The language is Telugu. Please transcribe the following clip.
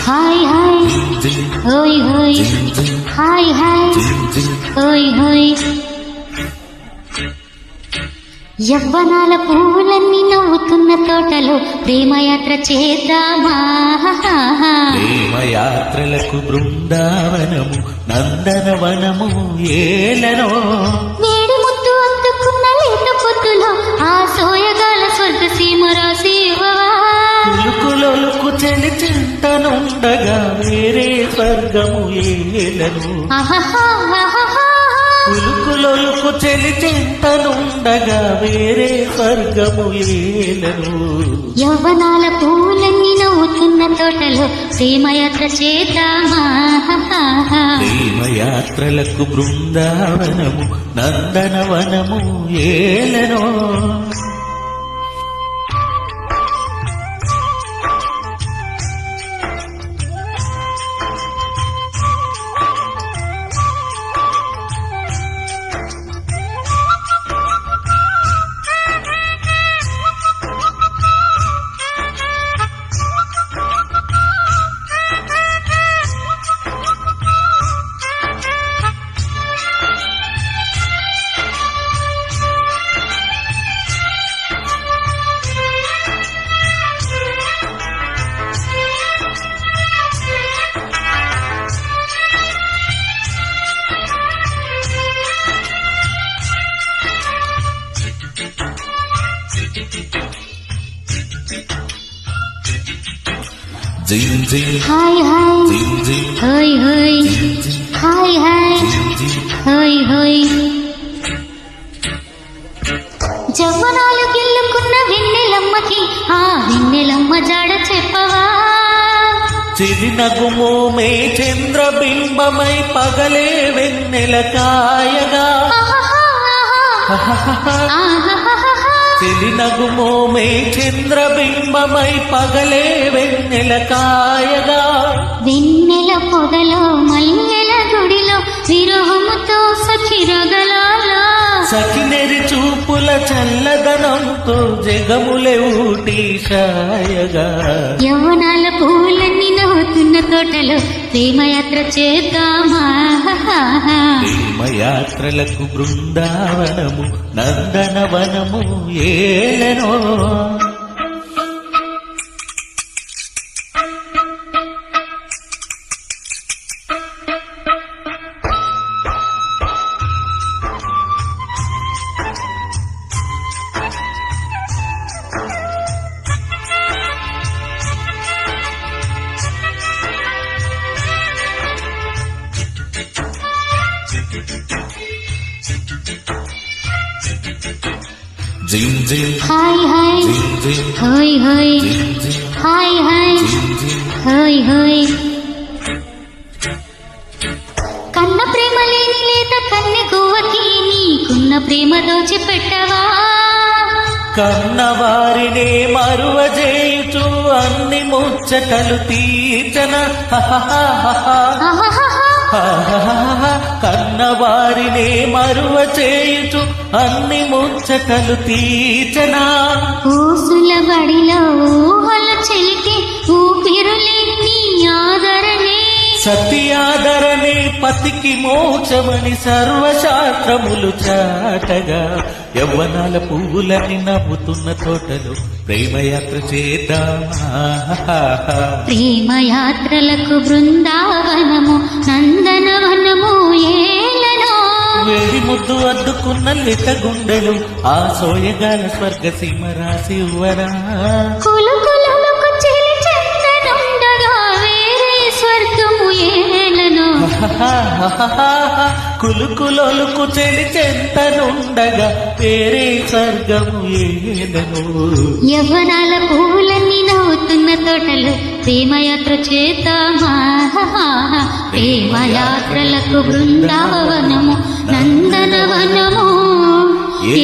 హాయ్ హాయ్. హోయ్ హోయ్. హాయ్ హాయ్. హోయ్ హోయ్. యవ్వనాల పువ్వులన్నీ నవ్వుతున్న తోటలో ప్రేమయాత్ర చేద్దామా? ప్రేమయాత్రలకు బృందావనము నందనవనము ఏలనో. చింతనుండగా వేరే స్వర్గము ఏలను. కులుకులొలుకు చెలి చింతనుండగా వేరే స్వర్గము ఏలను యవ్వనాల పువ్వులన్నీ నవ్వుతున్న తోటలో ప్రేమయాత్ర చేద్దామా? ప్రేమయాత్రలకు బృందావనము నందనవనము ఏలనో హాయ్ హాయ్ హోయ్ హోయ్ హాయ్ హాయ్ హోయ్ హోయ్ జవ్వనాలు గెల్లుకున్న వెన్నెలమ్మకి ఆ వెన్నెలమ్మ జాడ చెప్పవా? చిరినగుమోమే చంద్రబింబమై పగలే వెన్నెల కాయగా. చిరినగుమోమే చంద్రబింబమై పగలే వెన్నెల కాయగా. వెన్నెల పొదలో మల్లెల గుడిలో విరహముతో సఖిరగలాలా సకినెరి చూపుల చల్లదనంతో జగములే ఊటి షాయగా యవ్వనాల పూలన్నీ నవ్వుతున్న తోటలో ప్రేమయాత్ర చేద్దామా ప్రేమయాత్రలకు బృందావనము నందనవనము ఏలనో. హాయ్ హాయ్ జిం జిం హోయ్ హోయ్ జిం జిం హాయ్ హాయ్ హోయ్ హోయ్ కన్న ప్రేమ లేని లేత కన్నె గువ్వకి నీకున్న ప్రేమ దోచి పెట్టవా కన్నవారినే మరువ చేయుచు అన్ని ముచ్చటలు తీర్చన. కన్నవారినే మరువ చేయుచు అన్ని ముచ్చటలు తీర్చనా. ఊసుల బడిలో ఊహల చెలికి ఊపిరులే నీ ఆదరణే. సత్యాదరణే పతికి మోక్షమని సర్వశాస్త్రములు చాటగా. యవ్వనాల పువ్వులని నవ్వుతున్న తోటలు ప్రేమయాత్ర చేద్దామా ప్రేమయాత్రలకు బృందావనము లిట గుండెలు ఆ సోయగాల స్వర్గ సీమ రాసి ఇవ్వరా. వేరే స్వర్గము ఏలనో కులుకులొలుకు చెలి చెంతనుండగా వేరే స్వర్గము ఏలను యవ్వనాల పువ్వులన్నీ నవ్వుతున్న తోటలు ప్రేమయాత్ర చేద్దామా? ప్రేమయాత్రలకు బృందావనము నందనవనము. ఏ